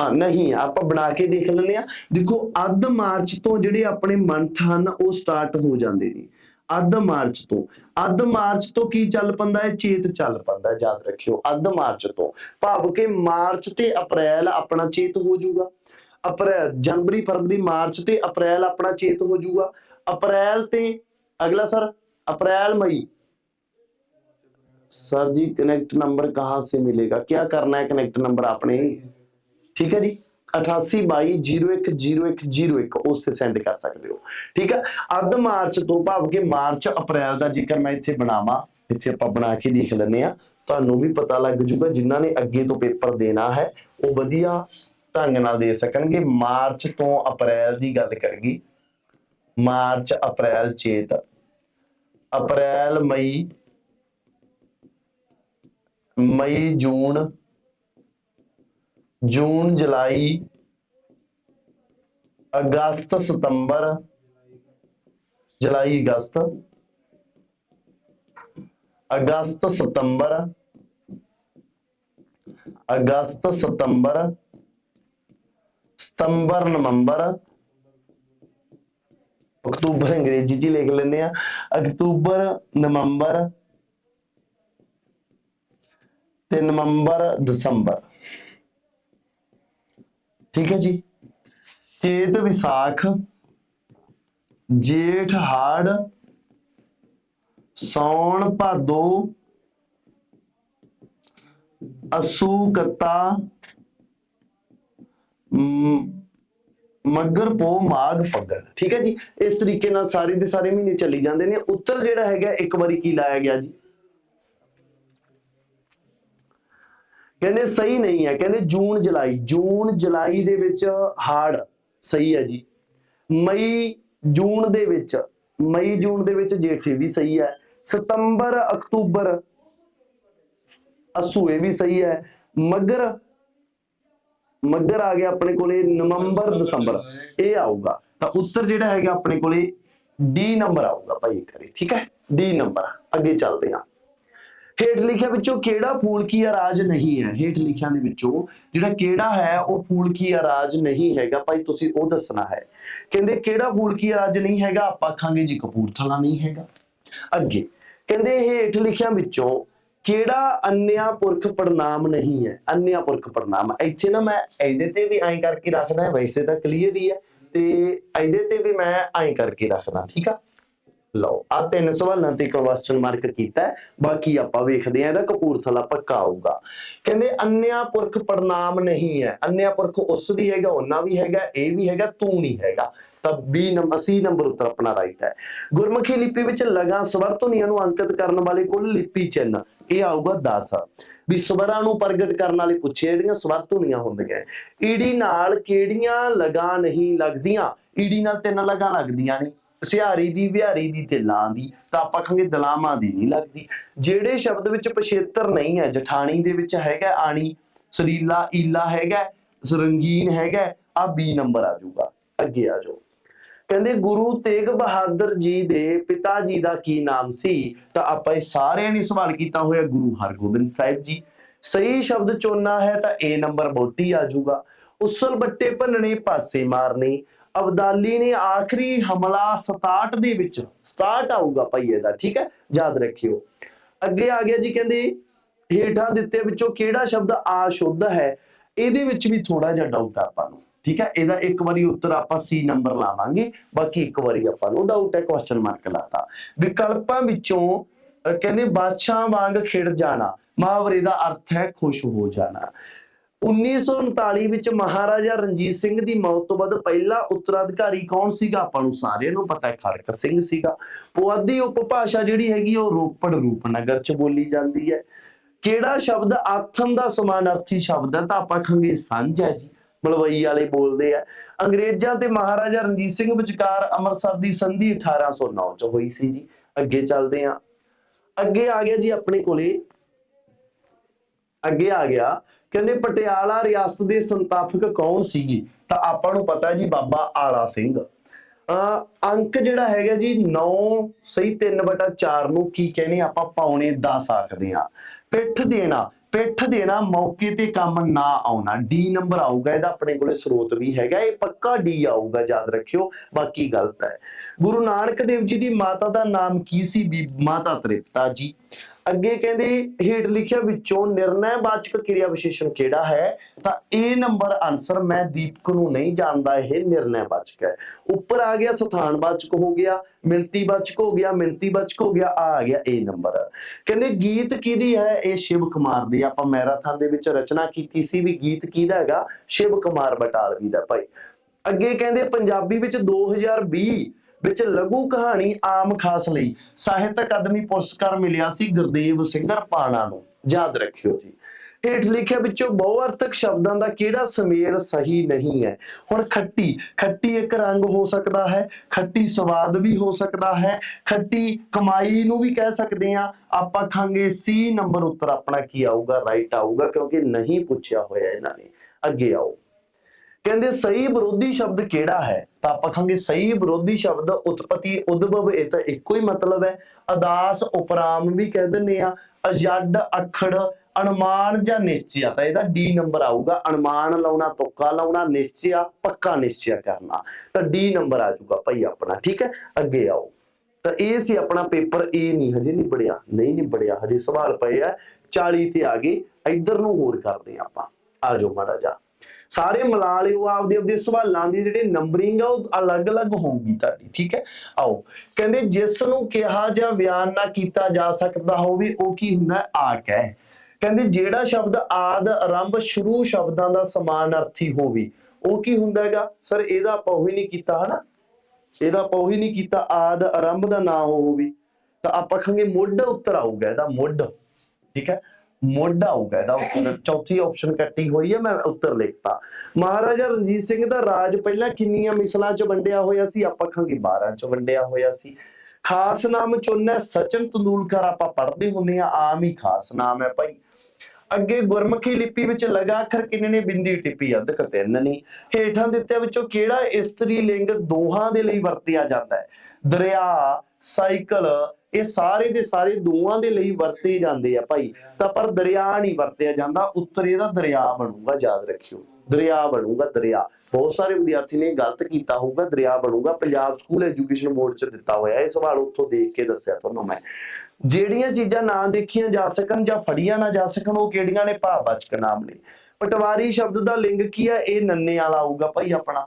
ਹਾਂ, ਨਹੀਂ, ਆਪਾਂ ਬਣਾ ਕੇ ਦੇਖ ਲੈਂਦੇ ਆ ਦੇਖੋ, ਅੱਧ ਮਾਰਚ ਤੋਂ ਜਿਹੜੇ ਆਪਣੇ ਮੰਥ ਹਨ, ਉਹ ਸਟਾਰਟ ਹੋ ਜਾਂਦੇ ਨੇ। ਅੱਧ ਮਾਰਚ ਤੋਂ। ਅੱਧ ਮਾਰਚ ਤੋਂ ਕੀ ਚੱਲ ਪੰਦਾ ਹੈ? ਚੇਤ ਚੱਲ ਪੰਦਾ, ਯਾਦ ਰੱਖਿਓ, ਅੱਧ ਮਾਰਚ ਤੋਂ। ਭਾਵ ਕਿ ਮਾਰਚ ਤੇ ਅਪ੍ਰੈਲ ਆਪਣਾ ਚੇਤ ਹੋ ਜਾਊਗਾ। ਅਪ੍ਰੈਲ ਜਨਵਰੀ, ਫਰਵਰੀ, ਮਾਰਚ ਤੇ ਅਪ੍ਰੈਲ ਆਪਣਾ ਚੇਤ ਹੋ ਜਾਊਗਾ। ਅਪ੍ਰੈਲ ਤੇ, ਅਗਲਾ ਸਰ, ਅਪ੍ਰੈਲ, ਮਈ। ਸਰ ਜੀ ਕਨੈਕਟ ਨੰਬਰ कहाँ ਸੇ ਮਿਲੇਗਾ? क्या ਕਰਨਾ ਹੈ ਕਨੈਕਟ ਨੰਬਰ ਆਪਣੇ? ਠੀਕ ਹੈ ਜੀ? 8822010101 ਉਸ ਤੇ ਸੈਂਡ ਕਰ ਸਕਦੇ ਹੋ। ਠੀਕ ਹੈ? ਅੱਧ ਮਾਰਚ ਤੋਂ ਭਾਵ ਕਿ ਮਾਰਚ ਅਪ੍ਰੈਲ ਦਾ ਜੇਕਰ ਮੈਂ ਇੱਥੇ ਬਣਾਵਾਂ। ਇੱਥੇ ਆਪਾਂ ਬਣਾ ਕੇ ਦੇਖ ਲੈਂਦੇ ਆ ਤੁਹਾਨੂੰ ਵੀ ਪਤਾ ਲੱਗ ਜੂਗਾ ਜਿਨ੍ਹਾਂ ਨੇ ਅੱਗੇ ਤੋਂ ਪੇਪਰ ਦੇਣਾ ਹੈ, ਉਹ ਵਧੀਆ ਢੰਗ ਨਾਲ ਦੇ ਸਕਣਗੇ। ਮਾਰਚ ਤੋਂ ਅਪ੍ਰੈਲ ਦੀ ਗੱਲ ਕਰਾਂਗੀ ਮਾਰਚ, ਅਪ੍ਰੈਲ ਚੇਤ। ਅਪ੍ਰੈਲ, ਮਈ ਮਈ, ਜੂਨ ਜੂਨ, ਜੁਲਾਈ, ਅਗਸਤ, ਸਤੰਬਰ, ਜੁਲਾਈ, ਅਗਸਤ ਅਗਸਤ, ਸਤੰਬਰ ਅਗਸਤ, ਸਤੰਬਰ ਸਤੰਬਰ, ਨਵੰਬਰ, ਅਕਤੂਬਰ ਅੰਗਰੇਜ਼ੀ ਚ ਹੀ ਲਿਖ ਲੈਂਦੇ ਆ, ਅਕਤੂਬਰ, ਨਵੰਬਰ ਤੇ ਨਵੰਬਰ, ਦਸੰਬਰ। ਠੀਕ ਹੈ ਜੀ। ਚੇਤ ਵਿਸਾਖ, ਜੇਠ ਹਾੜ, ਸੌਣ ਭਾਦੋ ਅਸੂ ਕੱਤਾ ਮੱਗਰ ਪੋ ਮਾਘ, ਫੱਗਣ। ਠੀਕ ਹੈ ਜੀ। ਇਸ ਤਰੀਕੇ ਨਾਲ ਸਾਰੇ ਦੇ ਸਾਰੇ ਮਹੀਨੇ ਚੱਲੀ ਜਾਂਦੇ ਨੇ। ਉੱਤਰ ਜਿਹੜਾ ਹੈਗਾ, ਇੱਕ ਵਾਰੀ ਕੀ ਲਾਇਆ ਗਿਆ ਜੀ? ਕਹਿੰਦੇ ਸਹੀ ਨਹੀਂ ਹੈ, ਕਹਿੰਦੇ ਜੂਨ ਜੁਲਾਈ ਜੂਨ ਜੁਲਾਈ ਦੇ ਵਿੱਚ ਹਾੜ ਸਹੀ ਹੈ ਜੀ। ਮਈ ਜੂਨ ਦੇ ਵਿੱਚ, ਮਈ ਜੂਨ ਦੇ ਵਿੱਚ ਜੇਠੀ ਵੀ ਸਹੀ ਹੈ, ਸਤੰਬਰ, ਅਕਤੂਬਰ ਅਸੂਏ ਵੀ ਸਹੀ ਹੈ, ਮੱਗਰ ਮੱਗਰ ਆ ਗਿਆ ਆਪਣੇ ਕੋਲੇ ਨਵੰਬਰ, ਦਸੰਬਰ, ਇਹ ਆਊਗਾ। ਤਾਂ ਉੱਤਰ ਜਿਹੜਾ ਹੈਗਾ ਆਪਣੇ ਕੋਲੇ ਡੀ ਨੰਬਰ ਆਊਗਾ ਭਾਈ ਕਰੇ ਠੀਕ ਹੈ? ਡੀ ਨੰਬਰ, ਅੱਗੇ ਚੱਲਦੇ ਹਾਂ। ਹੇਠ ਲਿਖਿਆ ਵਿੱਚੋਂ ਕਿਹੜਾ ਫੂਲ ਰਾਜ ਨਹੀਂ ਹੈ? ਹੇਠ ਲਿਖਿਆਂ ਦੇ ਵਿੱਚੋਂ ਜਿਹੜਾ ਕਿਹੜਾ ਹੈ, ਉਹ ਫੂਲ ਰਾਜ ਨਹੀਂ ਹੈਗਾ। ਭਾਈ, ਤੁਸੀਂ ਉਹ ਦੱਸਣਾ ਹੈ। ਕਹਿੰਦੇ ਕਿਹੜਾ ਫੂਲ ਰਾਜ ਨਹੀਂ ਹੈਗਾ? ਆਪਾਂ ਆਖਾਂਗੇ ਜੀ ਕਪੂਰਥਲਾ ਨਹੀਂ ਹੈਗਾ। ਅੱਗੇ ਕਹਿੰਦੇ ਹੇਠ ਲਿਖਿਆਂ ਵਿੱਚੋਂ ਕਿਹੜਾ ਅੰਨਿਆ ਪੁਰਖ ਪ੍ਰਣਾਮ ਨਹੀਂ ਹੈ? ਅੰਨਿਆ ਪੁਰਖ ਪੜਨਾਮ ਇੱਥੇ ਨਾ ਮੈਂ ਇਹਦੇ ਤੇ ਵੀ ਐਂ ਕਰਕੇ ਰੱਖਦਾ, ਵੈਸੇ ਤਾਂ ਕਲੀਅਰ ਹੀ ਹੈ। ਤੇ ਇਹਦੇ ਤੇ ਵੀ ਮੈਂ ਐਂ ਕਰਕੇ ਰੱਖਦਾ, ਠੀਕ ਆ? ਲਓ ਆ ਤਿੰਨ ਸਵਾਲਾਂ ਤੇ ਕੁਐਸਚਨ ਮਾਰਕ ਕੀਤਾ ਬਾਕੀ ਆਪਾਂ ਵੇਖਦੇ ਆ ਇਹਦਾ ਕਪੂਰਥਲਾ ਪੱਕਾ ਆਊਗਾ। ਕਹਿੰਦੇ ਅੰਨਿਆ ਪੁਰਖ ਪੜਨਾਮ ਨਹੀਂ ਹੈ, ਅੰਨਿਆ ਪੁਰਖ ਉਸ ਵੀ ਹੈਗਾ, ਉਹਨਾਂ ਵੀ ਹੈਗਾ, ਇਹ ਵੀ ਹੈਗਾ, ਤੂੰ ਨਹੀਂ ਹੈਗਾ। ਤਾਂ 20 ਨੰਬਰ 80 ਨੰਬਰ ਉੱਤਰ ਆਪਣਾ ਰਾਈਟ ਹੈ। ਗੁਰਮੁਖੀ ਲਿਪੀ ਵਿੱਚ ਲਗਾ ਸਵਰ ਧੁਨੀਆਂ ਨੂੰ ਅੰਕਿਤ ਕਰਨ ਵਾਲੇ ਕੁੱਲ ਲਿਪੀ ਚਿੰਨ ਇਹ ਆਊਗਾ 10 ਵੀ ਸਵਰਾਂ ਨੂੰ ਪ੍ਰਗਟ ਕਰਨ ਵਾਲੇ ਪੁੱਛੇ ਜਿਹੜੀਆਂ ਸਵਰ ਧੁਨੀਆਂ ਹੁੰਦੀਆਂ ਈੜੀ ਨਾਲ ਕਿਹੜੀਆਂ ਲਗਾ ਨਹੀਂ ਲੱਗਦੀਆਂ? ਈੜੀ ਨਾਲ ਤਿੰਨ ਲਗਾ ਲੱਗਦੀਆਂ ਨੇ। ਸਿਹਾਰੀ ਦੀ, ਵਿਹਾਰੀ ਦੀ ਤੇ ਲਾਂ ਦੀ, ਤਾਂ ਆਪਾਂ ਕਹਾਂਗੇ ਦਲਾਮਾਂ ਦੀ ਨਹੀਂ ਲੱਗਦੀ। ਜਿਹੜੇ ਸ਼ਬਦ ਵਿੱਚ ਪਛੇਤਰ ਨਹੀਂ ਹੈ, ਜਠਾਣੀ ਦੇ ਵਿੱਚ ਹੈਗਾ ਆਣੀ, ਸਰੀਲਾ, ਈਲਾ ਹੈਗਾ ਰੰਗੀਨ ਹੈਗਾ ਆ ਬੀ ਨੰਬਰ ਆ ਜਾਊਗਾ, ਅੱਗੇ ਆ ਜਾਓ। ਕਹਿੰਦੇ ਗੁਰੂ ਤੇਗ ਬਹਾਦਰ ਜੀ ਦੇ ਪਿਤਾ ਜੀ ਦਾ ਕੀ ਨਾਮ ਸੀ? ਤਾਂ ਆਪਾਂ ਇਹ ਸਾਰਿਆਂ ਨੇ ਸਵਾਲ ਕੀਤਾ ਹੋਇਆ, ਗੁਰੂ ਹਰਗੋਬਿੰਦ ਸਾਹਿਬ ਜੀ। ਸਹੀ ਸ਼ਬਦ ਚੁਣਨਾ ਹੈ ਤਾਂ ਏ ਨੰਬਰ ਬੋਟੀ ਆ ਜਾਊਗਾ। ਉਸਲ ਬੱਟੇ ਭੰਨਣੇ, ਪਾਸੇ ਮਾਰਨੇ। ਅਬਦਾਲੀ ਨੇ ਆਖਰੀ ਹਮਲਾ 67 ਦੇ ਵਿੱਚ 67 ਆਊਗਾ ਭਾਈ ਇਹਦਾ, ਠੀਕ ਹੈ? ਯਾਦ ਰੱਖਿਓ। ਅੱਗੇ ਆ ਗਿਆ ਜੀ ਕਹਿੰਦੇ, ਹੇਠਾਂ ਦਿੱਤੇ ਵਿੱਚੋਂ ਕਿਹੜਾ ਸ਼ਬਦ ਆਸ਼ੁੱਧ ਹੈ? ਇਹਦੇ ਵਿੱਚ ਵੀ ਥੋੜਾ ਜਿਹਾ ਡਾਊਟ ਆ ਆਪਾਂ ਨੂੰ, ਠੀਕ ਹੈ? ਇਹਦਾ ਇੱਕ ਵਾਰੀ ਉੱਤਰ ਆਪਾਂ ਸੀ ਨੰਬਰ ਲਾਵਾਂਗੇ, ਬਾਕੀ ਇੱਕ ਵਾਰੀ ਆਪਾਂ ਨੂੰ ਡਾਊਟ ਹੈ ਕੁਐਸਚਨ ਮਾਰਕ ਲਾਤਾ। ਵਿਕਲਪਾਂ ਵਿੱਚੋਂ ਕਹਿੰਦੇ, ਬਾਦਸ਼ਾਹ ਵਾਂਗ ਖਿੜ ਜਾਣਾ, ਮੁਹਾਵਰੇ ਦਾ ਅਰਥ ਹੈ, ਖੁਸ਼ ਹੋ ਜਾਣਾ। 1939 ਵਿੱਚ ਮਹਾਰਾਜਾ ਰਣਜੀਤ ਸਿੰਘ ਦੀ ਮੌਤ ਤੋਂ ਬਾਅਦ ਪਹਿਲਾ ਉੱਤਰਾਧਿਕਾਰੀ ਕੌਣ ਸੀਗਾ? ਆਪਾਂ ਨੂੰ ਸਾਰਿਆਂ ਨੂੰ ਪਤਾ ਹੈ, ਖੜਕ ਸਿੰਘ ਸੀਗਾ। ਪੁਆਧੀ ਉਪਭਾਸ਼ਾ ਜਿਹੜੀ ਹੈਗੀ, ਉਹ ਰੋਪੜ ਰੂਪਨਗਰ ਚ ਬੋਲੀ ਜਾਂਦੀ ਹੈ। ਕਿਹੜਾ ਸ਼ਬਦ ਆਥਮ ਦਾ ਸਮਾਨਾਰਥੀ ਸ਼ਬਦ ਹੈ? ਤਾਂ ਆਪਾਂ ਕਹਾਂਗੇ ਸਾਂਝ ਹੈ ਜੀ, ਮਲਵਈ ਵਾਲੇ ਬੋਲਦੇ ਆ। ਅੰਗਰੇਜ਼ਾਂ ਤੇ ਮਹਾਰਾਜਾ ਰਣਜੀਤ ਸਿੰਘ ਵਿਚਕਾਰ ਅੰਮ੍ਰਿਤਸਰ ਦੀ ਸੰਧੀ 1809 ਚ ਹੋਈ ਸੀ ਜੀ। ਅੱਗੇ ਚੱਲਦੇ ਆ ਅੱਗੇ ਆ ਗਿਆ ਜੀ ਆਪਣੇ ਕੋਲੇ। ਅੱਗੇ ਆ ਗਿਆ। ਕਹਿੰਦੇ ਪਟਿਆਲਾ ਰਿਆਸਤ ਦੇ ਸੰਤਾਪਕ ਕੌਣ ਸੀਗੀ? ਤਾਂ ਆਪਾਂ ਨੂੰ ਪਤਾ ਜੀ ਬਾਬਾ ਆਲਾ ਸਿੰਘ। ਅੰਕ ਜਿਹੜਾ ਹੈਗਾ ਜੀ 9 ਸਹੀ 3/4 ਨੂੰ ਕੀ ਕਹਿੰਦੇ ਆਪਾਂ ਪੌਣੇ 10 ਆਖਦੇ ਆ ਪਿੱਠ ਦੇਣਾ ਪਿੱਠ ਦੇਣਾ, ਮੌਕੇ ਤੇ ਕੰਮ ਨਾ ਆਉਣਾ। ਡੀ ਨੰਬਰ ਆਊਗਾ, ਇਹਦਾ ਆਪਣੇ ਕੋਲੇ ਸਰੋਤ ਵੀ ਹੈਗਾ। ਇਹ ਪੱਕਾ ਡੀ ਆਊਗਾ, ਯਾਦ ਰੱਖਿਓ, ਬਾਕੀ ਗਲਤ ਹੈ। ਗੁਰੂ ਨਾਨਕ ਦੇਵ ਜੀ ਦੀ ਮਾਤਾ ਦਾ ਨਾਮ ਕੀ ਸੀ? ਬੀ ਮਾਤਾ ਤ੍ਰਿਪਤਾ ਜੀ। ਅੱਗੇ ਕਹਿੰਦੇ, ਹੇਠ ਲਿਖਿਆ ਵਿੱਚੋਂ ਨਿਰਣੈ ਕਿਰਿਆ ਵਿਸ਼ੇਸ਼ਣ ਕਿਹੜਾ ਹੈ? ਤਾਂ A ਨੰਬਰ ਆਨਸਰ ਮੈਂ ਦੀਪਕ ਨੂੰ ਨਹੀਂ ਜਾਣਦਾ, ਇਹ ਨਿਰਣੈ ਹੈ। ਉੱਪਰ ਆ ਗਿਆ ਸਥਾਨ ਵਾਚਕ ਹੋ ਗਿਆ, ਮਿਣਤੀ ਵਾਚਕ ਹੋ ਗਿਆ, ਮਿਣਤੀ ਵਾਚਕ ਹੋ ਗਿਆ, ਆ ਆ ਗਿਆ A ਨੰਬਰ ਕਹਿੰਦੇ ਗੀਤ ਕਿਹਦੀ ਹੈ? ਇਹ ਸ਼ਿਵ ਕੁਮਾਰ ਦੀ। ਆਪਾਂ ਮੈਰਾਥਨ ਦੇ ਵਿੱਚ ਰਚਨਾ ਕੀਤੀ ਸੀ ਵੀ ਗੀਤ ਕਿਹਦਾ ਹੈਗਾ? ਸ਼ਿਵ ਕੁਮਾਰ ਬਟਾਲਵੀ ਦਾ ਭਾਈ। ਅੱਗੇ ਕਹਿੰਦੇ ਪੰਜਾਬੀ ਵਿੱਚ 2020 ਵਿੱਚ ਲਘੂ ਕਹਾਣੀ ਆਮ ਖਾਸ ਲਈ ਸਾਹਿਤ ਅਕਾਦਮੀ ਪੁਰਸਕਾਰ ਮਿਲਿਆ ਸੀ ਗੁਰਦੇਵ ਸਿੰਘ ਰਪਾਣਾ ਨੂੰ। ਯਾਦ ਰੱਖਿਓ ਜੀ। ਹੇਠ ਲਿਖਿਆ ਵਿੱਚੋਂ ਬਹੁਅਰਥਕ ਸ਼ਬਦਾਂ ਦਾ ਕਿਹੜਾ ਸੁਮੇਲ ਸਹੀ ਨਹੀਂ ਹੈ? ਹੁਣ ਖੱਟੀ ਖੱਟੀ ਇੱਕ ਰੰਗ ਹੋ ਸਕਦਾ ਹੈ, ਖੱਟੀ ਸਵਾਦ ਵੀ ਹੋ ਸਕਦਾ ਹੈ, ਖੱਟੀ ਕਮਾਈ ਨੂੰ ਵੀ ਕਹਿ ਸਕਦੇ ਆ ਆਪਾਂ ਖਾਂਗੇ ਸੀ ਨੰਬਰ ਉੱਤਰ, ਆਪਣਾ ਕੀ ਆਊਗਾ? ਰਾਈਟ ਆਊਗਾ, ਕਿਉਂਕਿ ਨਹੀਂ ਪੁੱਛਿਆ ਹੋਇਆ ਇਹਨਾਂ ਨੇ। ਅੱਗੇ ਆਓ। ਕਹਿੰਦੇ ਸਹੀ ਵਿਰੋਧੀ ਸ਼ਬਦ ਕਿਹੜਾ ਹੈ? ਤਾਂ ਆਪਾਂ ਕਹਾਂਗੇ ਸਹੀ ਵਿਰੋਧੀ ਸ਼ਬਦ ਉਤਪਤੀ ਉਦਭਵ, ਇਹ ਤਾਂ ਇੱਕੋ ਹੀ ਮਤਲਬ ਹੈ। ਅਦਾਸ, ਉਪਰਾਮ ਵੀ ਕਹਿ ਦਿੰਦੇ ਆ, ਅਜੱਡ, ਅਖੜ ਅਨੁਮਾਨ ਜਾਂ ਨਿਸ਼ਚਿਆ। ਤਾਂ ਇਹਦਾ ਡੀ ਨੰਬਰ ਆਊਗਾ ਅਨੁਮਾਨ ਲਾਉਣਾ, ਤੁੱਕਾ ਲਾਉਣਾ, ਨਿਸ਼ਚਿਆ, ਪੱਕਾ ਨਿਸ਼ਚਿਆ ਕਰਨਾ। ਤਾਂ ਡੀ ਨੰਬਰ ਆ ਜਾਊਗਾ ਭਾਈ ਆਪਣਾ, ਠੀਕ ਹੈ? ਅੱਗੇ ਆਓ। ਤਾਂ ਇਹ ਸੀ ਆਪਣਾ ਪੇਪਰ, ਇਹ ਨਹੀਂ, ਹਜੇ ਨਹੀਂ ਪੜਿਆ ਨਹੀਂ ਨਹੀਂ ਪੜਿਆ ਹਜੇ ਸਵਾਲ ਪਏ ਆ। 40 ਤੇ ਆ ਗਏ, ਇੱਧਰ ਨੂੰ ਹੋਰ ਕਰਦੇ ਆ ਆਪਾਂ। ਆ ਜਾਓ ਮਾੜਾ ਜਾ ਸਾਰੇ ਮਿਲਾ ਲਿਓ ਆਪਦੇ ਆਪਦੇ ਸਵਾਲਾਂ ਦੀ ਜਿਹੜੇ ਨੰਬਰਿੰਗ ਆ, ਉਹ ਅਲੱਗ-ਅਲੱਗ ਹੋਊਗੀ ਤੁਹਾਡੀ, ਠੀਕ ਹੈ? ਆਓ, ਕਹਿੰਦੇ ਜਿਸ ਨੂੰ ਕਿਹਾ ਜਾਂ ਬਿਆਨ ਨਾ ਕੀਤਾ ਜਾ ਸਕਦਾ ਹੋਵੇ, ਉਹ ਕੀ ਹੁੰਦਾ? ਆਕ ਹੈ। ਕਹਿੰਦੇ ਜਿਹੜਾ ਸ਼ਬਦ ਆਦ ਆਰੰਭ ਸ਼ੁਰੂ ਸ਼ਬਦਾਂ ਦਾ ਸਮਾਨ ਅਰਥੀ ਹੋਵੇ, ਉਹ ਕੀ ਹੁੰਦਾ ਹੈਗਾ? ਸਰ, ਇਹਦਾ ਆਪਾਂ ਉਹੀ ਨਹੀਂ ਕੀਤਾ, ਹਨਾ? ਇਹਦਾ ਆਪਾਂ ਉਹੀ ਨਹੀਂ ਕੀਤਾ, ਆਦ ਆਰੰਭ ਦਾ ਨਾ ਹੋਵੇ। ਤਾਂ ਆਪਾਂ ਕਹਾਂਗੇ ਮੁੱਢ ਉੱਤਰ ਆਊਗਾ, ਇਹਦਾ ਮੁੱਢ, ਠੀਕ ਹੈ? ਮੁੱਢ ਆਊਗਾ ਇਹਦਾ ਉੱਤਰ [coughs] ਚੌਥੀ ਆਪਸ਼ਨ ਕੱਟੀ ਹੋਈ ਹੈ ਮੈਂ ਉੱਤਰ ਲਿਖਤਾ। ਮਹਾਰਾਜਾ ਰਣਜੀਤ ਸਿੰਘ ਦਾ ਰਾਜ ਪਹਿਲਾਂ ਕਿੰਨੀਆਂ ਮਿਸਲਾਂ 'ਚ ਵੰਡਿਆ ਹੋਇਆ ਸੀ? ਆਪਾਂ ਕਹਾਂਗੇ 12 'ਚ ਵੰਡਿਆ ਹੋਇਆ ਸੀ। ਖਾਸ ਨਾਮ ਚੁਣਨਾ ਸਚਨ ਤੰਦੂਲਕਰ ਆਪਾਂ ਪੜ੍ਹਦੇ ਹੁੰਨੇ ਆ ਆਮ ਹੀ ਖਾਸ ਨਾਮ ਹੈ ਭਾਈ। ਅੱਗੇ ਗੁਰਮੁਖੀ ਲਿਪੀ ਵਿੱਚ ਲਗਾ ਅੱਖਰ ਕਿੰਨੇ ਨੇ? ਬਿੰਦੀ ਟਿੱਪੀ ਅੱਧਕ ਤਿੰਨ ਨਹੀਂ ਹੇਠਾਂ ਦਿੱਤਿਆਂ ਵਿੱਚੋਂ ਕਿਹੜਾ ਇਸਤਰੀ ਲਿੰਗ ਦੋਹਾਂ ਦੇ ਲਈ ਵਰਤਿਆ ਜਾਂਦਾ ਹੈ? ਦਰਿਆ ਸਾਈਕਲ ਇਹ ਸਾਰੇ ਦੇ ਸਾਰੇ ਦੋਵਾਂ ਦੇ ਲਈ ਵਰਤੇ ਜਾਂਦੇ ਆ ਭਾਈ। ਤਾਂ ਪਰ ਦਰਿਆ ਨਹੀਂ ਵਰਤਿਆ ਜਾਂਦਾ, ਉੱਤਰ ਇਹਦਾ ਦਰਿਆ ਬਣੂਗਾ, ਯਾਦ ਰੱਖਿਓ। ਦਰਿਆ ਬਣੂਗਾ ਦਰਿਆ। ਬਹੁਤ ਸਾਰੇ ਵਿਦਿਆਰਥੀ ਨੇ ਗਲਤ ਕੀਤਾ ਹੋਊਗਾ, ਦਰਿਆ ਬਣੂਗਾ। ਪੰਜਾਬ ਸਕੂਲ ਐਜੂਕੇਸ਼ਨ ਬੋਰਡ ਚ ਦਿੱਤਾ ਹੋਇਆ ਇਹ ਸਵਾਲ ਉੱਥੋਂ ਦੇਖ ਕੇ ਦੱਸਿਆ ਤੁਹਾਨੂੰ ਮੈਂ। ਜਿਹੜੀਆਂ ਚੀਜ਼ਾਂ ਨਾ ਦੇਖੀਆਂ ਜਾ ਸਕਣ ਜਾਂ ਫੜੀਆਂ ਨਾ ਜਾ ਸਕਣ, ਉਹ ਕਿਹੜੀਆਂ ਨੇ? ਭਾਵਵਾਚਕ ਨਾਮ ਨੇ। ਪਟਵਾਰੀ ਸ਼ਬਦ ਦਾ ਲਿੰਗ ਕੀ ਹੈ ਇਹ ਨੰਨੇ ਵਾਲਾ ਆਊਗਾ ਭਾਈ ਆਪਣਾ।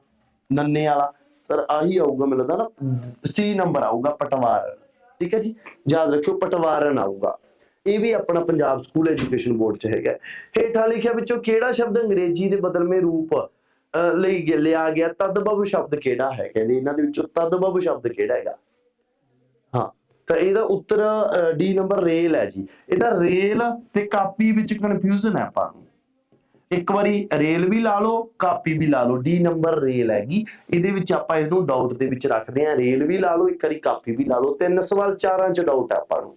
ਨੰਨੇ ਵਾਲਾ। ਸਰ, ਆਹੀ ਆਊਗਾ, ਮੈਨੂੰ ਲੱਗਦਾ ਨਾ, ਸੀ ਨੰਬਰ ਆਊਗਾ, ਪਟਵਾਰ। ਠੀਕ ਹੈ ਜੀ? ਯਾਦ ਰੱਖਿਓ ਪਟਵਾਰਨ ਆਊਗਾ। ਇਹ ਵੀ ਆਪਣਾ ਪੰਜਾਬ ਸਕੂਲ ਐਜੂਕੇਸ਼ਨ ਬੋਰਡ ਚ ਹੈਗਾ। ਹੇਠਾਂ ਲਿਖਿਆ ਵਿੱਚੋਂ ਕਿਹੜਾ ਸ਼ਬਦ ਅੰਗਰੇਜ਼ੀ ਦੇ ਬਦਲਵੇਂ ਰੂਪ ਲਈ ਲਿਆ ਗਿਆ? ਤਦਭਵ ਸ਼ਬਦ ਕਿਹੜਾ ਹੈ? ਕਹਿੰਦੇ ਇਹਨਾਂ ਦੇ ਵਿੱਚੋਂ ਤਦਭਵ ਸ਼ਬਦ ਕਿਹੜਾ ਹੈਗਾ? ਹਾਂ, ਤਾਂ ਇਹਦਾ ਉੱਤਰ ਡੀ ਨੰਬਰ ਰੇਲ ਹੈ ਜੀ। ਇਹਦਾ ਰੇਲ ਤੇ ਕਾਪੀ ਵਿੱਚ ਕਨਫਿਊਜ਼ਨ ਹੈ ਆਪਾਂ ਨੂੰ। ਇੱਕ ਵਾਰੀ ਰੇਲ ਵੀ ਲਾ ਲਓ, ਕਾਪੀ ਵੀ ਲਾ ਲਓ ਡੀ ਨੰਬਰ ਰੇਲ ਹੈਗੀ, ਇਹਦੇ ਵਿੱਚ ਆਪਾਂ ਇਹਨੂੰ ਡਾਊਟ ਦੇ ਵਿੱਚ ਰੱਖਦੇ ਹਾਂ, ਰੇਲ ਵੀ ਲਾ ਲਓ, ਇੱਕ ਵਾਰੀ ਕਾਪੀ ਵੀ ਲਾ ਲਓ, ਤਿੰਨ ਸਵਾਲ ਚਾਰਾਂ ਚ ਡਾਊਟ ਆਪਾਂ ਨੂੰ।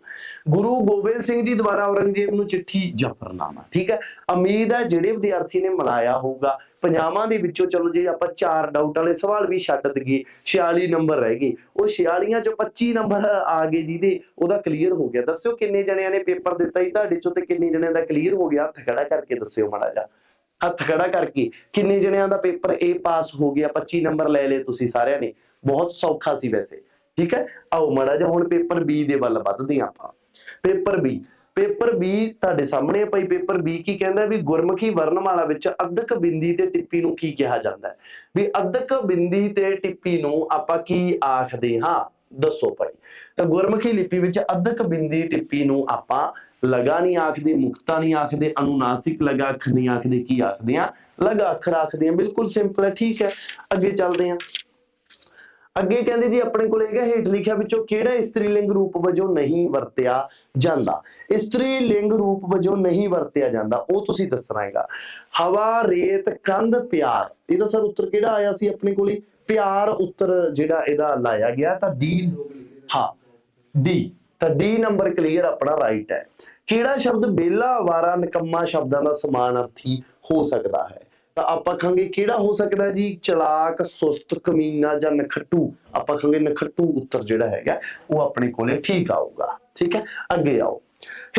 ਗੁਰੂ ਗੋਬਿੰਦ ਸਿੰਘ ਜੀ ਦੁਆਰਾ ਔਰੰਗਜ਼ੇਬ ਨੂੰ ਚਿੱਠੀ ਜਫਰਨਾਮਾ, ਠੀਕ ਹੈ? ਉਮੀਦ ਹੈ ਜਿਹੜੇ ਵਿਦਿਆਰਥੀ ਨੇ ਮਿਲਾਇਆ ਹੋਊਗਾ ਪੰਜਾਬਾਂ ਦੇ ਵਿੱਚੋਂ ਚਲੋ ਜੇ ਆਪਾਂ ਚਾਰ ਡਾਊਟ ਵਾਲੇ ਸਵਾਲ ਵੀ ਛੱਡ ਦਈਏ 46 ਨੰਬਰ ਰਹਿ ਗਏ, ਉਹ 46 ਚੋਂ 25 ਨੰਬਰ ਆ ਗਏ ਜਿਹਦੇ, ਉਹਦਾ ਕਲੀਅਰ ਹੋ ਗਿਆ। ਦੱਸਿਓ ਕਿੰਨੇ ਜਣਿਆਂ ਨੇ ਪੇਪਰ ਦਿੱਤਾ ਜੀ ਤੁਹਾਡੇ ਚੋਂ ਤੇ ਕਿੰਨੇ ਜਣਿਆਂ ਦਾ ਕਲੀਅਰ ਹੋ ਗਿਆ? ਹੱਥ ਖੜਾ ਕਰਕੇ ਦੱਸਿਓ ਮਾੜਾ ਜਿਹਾ। ਹੱਥ ਖੜਾ ਕਰਕੇ ਕਿੰਨੇ ਜਣਿਆਂ ਦਾ ਪੇਪਰ A ਪਾਸ ਹੋ ਗਿਆ 25 ਨੰਬਰ ਲੈ ਲਏ ਤੁਸੀਂ ਸਾਰਿਆਂ ਨੇ। ਬਹੁਤ ਸੌਖਾ ਸੀ ਵੈਸੇ, ਠੀਕ ਹੈ? ਆਓ ਮਾੜਾ ਜਿਹਾ ਹੁਣ ਪੇਪਰ B ਦੇ ਵੱਲ ਵੱਧਦੇ ਆਪਾਂ। ਪੇਪਰ B ਪੇਪਰ B ਤੁਹਾਡੇ ਸਾਹਮਣੇ ਹੈ ਭਾਈ, ਪੇਪਰ B ਕੀ ਕਹਿੰਦਾ ਵੀ ਗੁਰਮੁਖੀ ਵਰਣਮਾਲਾ ਵਿੱਚ ਅੱਧਕ ਬਿੰਦੀ ਤੇ ਟਿੱਪੀ ਨੂੰ ਕੀ ਕਿਹਾ ਜਾਂਦਾ ਹੈ? ਵੀ ਅੱਧਕ ਬਿੰਦੀ ਤੇ ਟਿੱਪੀ ਨੂੰ ਆਪਾਂ ਕੀ ਆਖਦੇ ਹਾਂ? ਦੱਸੋ ਭਾਈ। ਤਾਂ ਗੁਰਮੁਖੀ ਲਿਪੀ ਵਿੱਚ ਅੱਧਕ ਬਿੰਦੀ ਟਿੱਪੀ ਨੂੰ ਆਪਾਂ ਲਗਾ ਨਹੀਂ ਆਖਦੇ, ਮੁਕਤਾ ਨਹੀਂ ਆਖਦੇ, ਅਨੁਨਾਸਿਕ ਲਗਾ ਅੱਖਰ ਨਹੀਂ ਆਖਦੇ, ਕੀ ਆਖਦੇ ਆ? ਲਗਾ ਅੱਖਰ ਆਖਦੇ ਆ, ਬਿਲਕੁਲ ਸਿੰਪਲ ਹੈ, ਠੀਕ ਹੈ, ਅੱਗੇ ਚੱਲਦੇ ਹਾਂ। ਅੱਗੇ ਕਹਿੰਦੇ ਜੀ, ਆਪਣੇ ਕੋਲ ਹੈਗਾ ਹੇਠ ਲਿਖਿਆ ਵਿੱਚੋਂ ਕਿਹੜਾ ਇਸਤਰੀ ਲਿੰਗ ਰੂਪ ਵਜੋਂ ਨਹੀਂ ਵਰਤਿਆ ਜਾਂਦਾ? ਇਸਤਰੀ ਲਿੰਗ ਰੂਪ ਵਜੋਂ ਨਹੀਂ ਵਰਤਿਆ ਜਾਂਦਾ, ਉਹ ਤੁਸੀਂ ਦੱਸਣਾ ਹੈਗਾ। ਹਵਾ, ਰੇਤ, ਕੰਧ, ਪਿਆਰ। ਇਹਦਾ ਸਰ ਉੱਤਰ ਕਿਹੜਾ ਆਇਆ ਸੀ ਆਪਣੇ ਕੋਲੇ ਪਿਆਰ ਉੱਤਰ ਜਿਹੜਾ ਇਹਦਾ ਲਾਇਆ ਗਿਆ ਤਾਂ ਡੀ। ਹਾਂ ਦੀ ਤਾਂ ਡੀ ਨੰਬਰ ਕਲੀਅਰ ਆਪਣਾ ਰਾਈਟ ਹੈ। ਕਿਹੜਾ ਸ਼ਬਦ ਬੇਲਾ ਵਾਰਾ ਨਿਕੰਮਾ ਸ਼ਬਦਾਂ ਦਾ ਸਮਾਨ ਅਰਥੀ ਹੋ ਸਕਦਾ ਹੈ? ਤਾਂ ਆਪਾਂ ਕਹਾਂਗੇ ਕਿਹੜਾ ਹੋ ਸਕਦਾ ਜੀ? ਚਲਾਕ, ਸੁਸਤ, ਕਮੀਨਾ ਜਾਂ ਨਖੱਟੂ? ਆਪਾਂ ਕਹਾਂਗੇ ਨਖੱਟੂ ਉੱਤਰ ਜਿਹੜਾ ਹੈਗਾ, ਉਹ ਆਪਣੇ ਕੋਲੇ ਠੀਕ ਆਊਗਾ। ਠੀਕ ਹੈ? ਅੱਗੇ ਆਓ।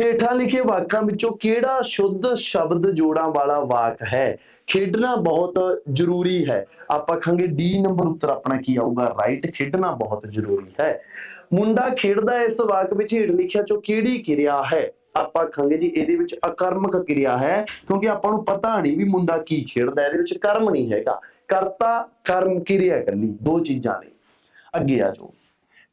ਹੇਠਾਂ ਲਿਖੇ ਵਾਕਾਂ ਵਿੱਚੋਂ ਕਿਹੜਾ ਸ਼ੁੱਧ ਸ਼ਬਦ ਜੋੜਾਂ ਵਾਲਾ ਵਾਕ ਹੈ? ਖੇਡਣਾ ਬਹੁਤ ਜ਼ਰੂਰੀ ਹੈ। ਆਪਾਂ ਕਹਾਂਗੇ ਡੀ ਨੰਬਰ ਉੱਤਰ ਆਪਣਾ ਕੀ ਆਊਗਾ? ਰਾਈਟ ਖੇਡਣਾ ਬਹੁਤ ਜ਼ਰੂਰੀ ਹੈ। ਮੁੰਡਾ ਖੇਡਦਾ ਇਸ ਵਾਕ ਵਿੱਚ ਹੇਠ ਲਿਖਿਆ ਚੋਂ ਕਿਹੜੀ ਕਿਰਿਆ ਹੈ? ਆਪਾਂ ਕਹਾਂਗੇ ਜੀ, ਇਹਦੇ ਵਿੱਚ ਅਕਰਮਕ ਕਿਰਿਆ ਹੈ, ਕਿਉਂਕਿ ਆਪਾਂ ਨੂੰ ਪਤਾ ਨਹੀਂ ਵੀ ਮੁੰਡਾ ਕੀ ਖੇਡਦਾ, ਇਹਦੇ ਵਿੱਚ ਕਰਮ ਨਹੀਂ ਹੈਗਾ। ਕਰਤਾ, ਕਰਮ, ਕਿਰਿਆ ਇਕੱਲੀ, ਦੋ ਚੀਜ਼ਾਂ ਨੇ। ਅੱਗੇ ਆ ਜਾਓ।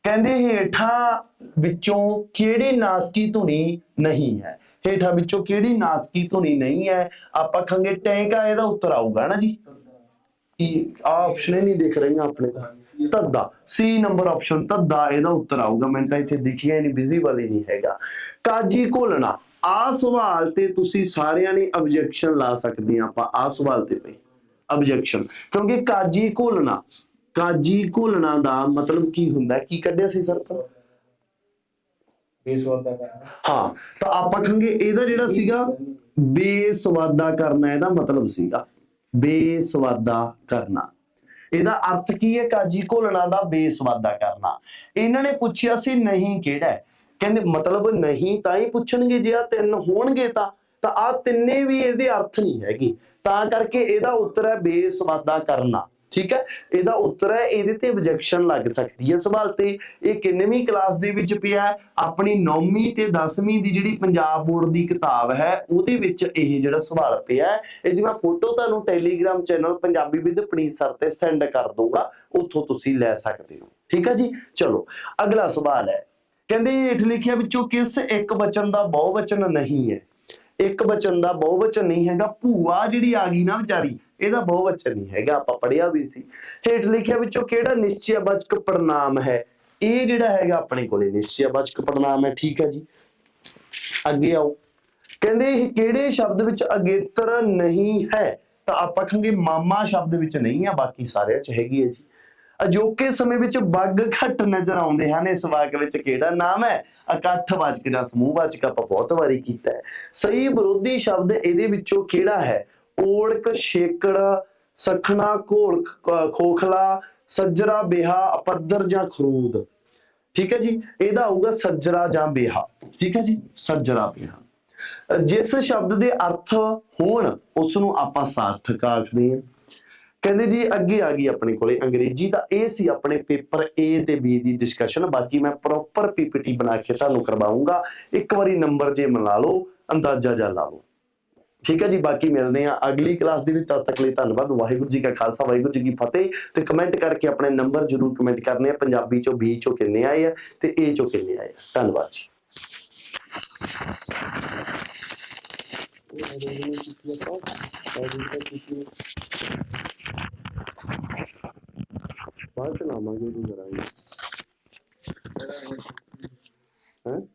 ਕਹਿੰਦੇ ਹੇਠਾਂ ਵਿੱਚੋਂ ਕਿਹੜੀ ਨਾਸਕੀ ਧੁਨੀ ਨਹੀਂ ਹੈ? ਹੇਠਾਂ ਵਿੱਚੋਂ ਕਿਹੜੀ ਨਾਸਕੀ ਧੁਨੀ ਨਹੀਂ ਹੈ? ਆਪਾਂ ਖਾਂਗੇ ਟੈਂਕਾ, ਇਹਦਾ ਉੱਤਰ ਆਊਗਾ ਨਾ ਜੀ। ਕੀ ਆ ਆਪਸ਼ਨ ਨਹੀਂ ਦਿਖ ਰਹੀਆਂ ਆਪਣੇ ਕੋਲ। ਤੱਦਾ ਸੀ ਨੰਬਰ ਆਪਸ਼ਨ ਤੱਦਾ ਇਹਦਾ ਉੱਤਰ ਆਊਗਾ। ਮੈਨੂੰ ਤਾਂ ਇੱਥੇ ਦਿਖਿਆ ਨਹੀਂ ਵਿਜ਼ੀਬਲ ਹੀ ਨਹੀਂ ਹੈਗਾ। ਕਾਜੀ ਘੋਲਣਾ ਆ ਸਵਾਲ ਤੇ ਤੁਸੀਂ ਸਾਰਿਆਂ ਨੇ ਆਬਜੈਕਸ਼ਨ ਲਾ ਸਕਦੇ ਆ ਆਪਾਂ ਆ ਸਵਾਲ ਤੇ ਪਈ ਆਬਜੈਕਸ਼ਨ ਕਿਉਂਕਿ ਕਾਜੀ ਘੋਲਣਾ ਕਾਜੀ ਘੋਲਣਾ ਦਾ ਮਤਲਬ ਕੀ ਹੁੰਦਾ? ਕੀ ਕੱਢਿਆ ਸੀ ਸਰ ਤੋਂ ਬੇਸਵਾਦਾ ਕਰਨਾ। ਹਾਂ ਤਾਂ ਆਪਾਂ ਕਹਾਂਗੇ ਇਹਦਾ ਜਿਹੜਾ ਸੀਗਾ ਬੇਸਵਾਦਾ ਕਰਨਾ ਇਹਦਾ ਮਤਲਬ ਸੀਗਾ ਬੇਸਵਾਦਾ ਕਰਨਾ। ਇਹਦਾ ਅਰਥ ਕੀ ਹੈ ਕਾਜੀ? ਘੋਲਣਾ ਦਾ ਬੇਸਵਾਦਾ ਕਰਨਾ। ਇਹਨਾਂ ਨੇ ਪੁੱਛਿਆ ਸੀ, ਨਹੀਂ, ਕਿਹੜਾ ਕਹਿੰਦੇ, ਮਤਲਬ ਨਹੀਂ ਤਾਂ ਹੀ ਪੁੱਛਣਗੇ, ਜੇ ਆ ਤਿੰਨ ਹੋਣਗੇ ਤਾਂ। ਤਾਂ ਆ ਤਿੰਨੇ ਵੀ ਇਹਦੇ ਅਰਥ ਨਹੀਂ ਹੈਗੀ। ਤਾਂ ਕਰਕੇ ਇਹਦਾ ਉੱਤਰ ਹੈ ਬੇਸਵਾਦਾ ਕਰਨਾ। ਠੀਕ ਹੈ? ਇਹਦਾ ਉੱਤਰ ਹੈ, ਇਹਦੇ ਤੇ ਆਬਜੈਕਸ਼ਨ ਲੱਗ ਸਕਦੀ ਹੈ। ਸਵਾਲ ਤੇ ਇਹ ਕਿੰਨਵੀਂ ਕਲਾਸ ਦੇ ਵਿੱਚ ਪਿਆ ਆਪਣੀ 9ਵੀਂ ਤੇ 10ਵੀਂ ਦੀ ਜਿਹੜੀ ਪੰਜਾਬ ਬੋਰਡ ਦੀ ਕਿਤਾਬ ਹੈ, ਉਹਦੇ ਵਿੱਚ ਇਹ ਜਿਹੜਾ ਸਵਾਲ ਪਿਆ ਇਹਦੀ ਮੈਂ ਫੋਟੋ ਤੁਹਾਨੂੰ Telegram channel Punjabi with Puneet sir ਤੇ ਸੈਂਡ ਕਰ ਦੂੰਗਾ ਉੱਥੋਂ ਤੁਸੀਂ ਲੈ ਸਕਦੇ ਹੋ। ਠੀਕ ਹੈ ਜੀ? ਚਲੋ, ਅਗਲਾ ਸਵਾਲ ਹੈ। ਕਹਿੰਦੇ ਹੇਠ ਲਿਖਿਆ ਵਿੱਚੋਂ ਕਿਸ ਇੱਕ ਵਚਨ ਦਾ ਬਹੁਵਚਨ ਨਹੀਂ ਹੈ? ਇੱਕ ਵਚਨ ਦਾ ਬਹੁਵਚਨ ਨਹੀਂ ਹੈਗਾ, ਭੂਆ ਜਿਹੜੀ ਆ ਗਈ ਨਾ ਵਿਚਾਰੀ, ਇਹਦਾ ਬਹੁਵਚਨ ਨਹੀਂ ਹੈਗਾ, ਆਪਾਂ ਪੜਿਆ ਵੀ ਸੀ। ਹੇਠ ਲਿਖਿਆ ਵਿੱਚੋਂ ਕਿਹੜਾ ਨਿਸ਼ਚਯਵਾਚਕ ਪੜਨਾਮ ਹੈ? ਇਹ ਜਿਹੜਾ ਹੈਗਾ ਆਪਣੇ ਕੋਲੇ ਨਿਸ਼ਚਯਵਾਚਕ ਪੜਨਾਮ ਹੈ, ਠੀਕ ਹੈ ਜੀ। ਅੱਗੇ ਆਓ। ਕਹਿੰਦੇ ਇਹ ਕਿਹੜੇ ਸ਼ਬਦ ਵਿੱਚ ਅਗੇਤਰ ਨਹੀਂ ਹੈ? ਤਾਂ ਆਪਾਂ ਕਹਾਂਗੇ ਮਾਮਾ ਸ਼ਬਦ ਵਿੱਚ ਨਹੀਂ ਆ, ਬਾਕੀ ਸਾਰਿਆਂ 'ਚ ਹੈਗੀ ਹੈ ਜੀ। ਅਜੋਕੇ ਸਮੇਂ ਵਿੱਚ ਬੱਗ ਘੱਟ ਨਜ਼ਰ ਆਉਂਦੇ ਹਨ। ਇਸ ਵਾਕ ਵਿੱਚ ਕਿਹੜਾ ਨਾਮ ਹੈ? ਇਕੱਠਵਾਚਕ ਜਾਂ ਸਮੂਹਵਾਚਕ ਆਪਾਂ ਬਹੁਤ ਵਾਰੀ ਕੀਤਾ ਹੈ। ਸਹੀ ਵਿਰੋਧੀ ਸ਼ਬਦ ਇਹਦੇ ਵਿੱਚੋਂ ਕਿਹੜਾ ਹੈ? ਓੜਕ, ਛੇਕੜ, ਸਖਣਾ ਘੋਲ ਖੋਖਲਾ, ਸੱਜਰਾ, ਬਿਹਾ ਅਪੱਦਰ ਜਾਂ ਖਰੂਦ। ਠੀਕ ਹੈ ਜੀ? ਇਹਦਾ ਆਊਗਾ ਸੱਜਰਾ ਜਾਂ ਬਿਹਾ। ਠੀਕ ਹੈ ਜੀ? ਸੱਜਰਾ, ਬਿਹਾ। ਜਿਸ ਸ਼ਬਦ ਦੇ ਅਰਥ ਹੋਣ ਉਸ ਨੂੰ ਆਪਾਂ ਸਾਰਥਕ ਆਖਦੇ ਹਾਂ। ਕਹਿੰਦੇ ਜੀ ਅੱਗੇ ਆ ਗਈ ਆਪਣੇ ਕੋਲੇ ਅੰਗਰੇਜ਼ੀ, ਤਾਂ ਇਹ ਸੀ ਆਪਣੇ ਪੇਪਰ A ਤੇ B ਦੀ ਡਿਸਕਸ਼ਨ ਬਾਕੀ ਮੈਂ ਪ੍ਰੋਪਰ PPT ਬਣਾ ਕੇ ਤੁਹਾਨੂੰ ਕਰਵਾਉਂਗਾ। ਇੱਕ ਵਾਰੀ ਨੰਬਰ ਜੇ ਮਨਾ ਲਓ, ਅੰਦਾਜ਼ਾ ਜਾ ਲਾ ਲਓ। ਠੀਕ ਹੈ ਜੀ, ਬਾਕੀ ਮਿਲਦੇ ਆ ਅਗਲੀ ਕਲਾਸ ਦੇ ਵਿੱਚ। ਤਦ ਤੱਕ ਲਈ ਧੰਨਵਾਦ। ਵਾਹਿਗੁਰੂ ਜੀ ਕਾ ਖਾਲਸਾ, ਵਾਹਿਗੁਰੂ ਜੀ ਕੀ ਫਤਿਹ। ਤੇ ਕਮੈਂਟ ਕਰਕੇ ਆਪਣੇ ਨੰਬਰ ਜਰੂਰ ਕਮੈਂਟ ਕਰਨੇ ਆ। ਪੰਜਾਬੀ ਚੋਂ ਬੀ ਚੋਂ ਕਿੰਨੇ ਆਏ ਆ ਤੇ ਏ ਚੋਂ ਕਿੰਨੇ ਆਏ ਆ। ਧੰਨਵਾਦ ਜੀ। Adamın içi yapar. Adamın içi Bakın ama gözümler aynı. He?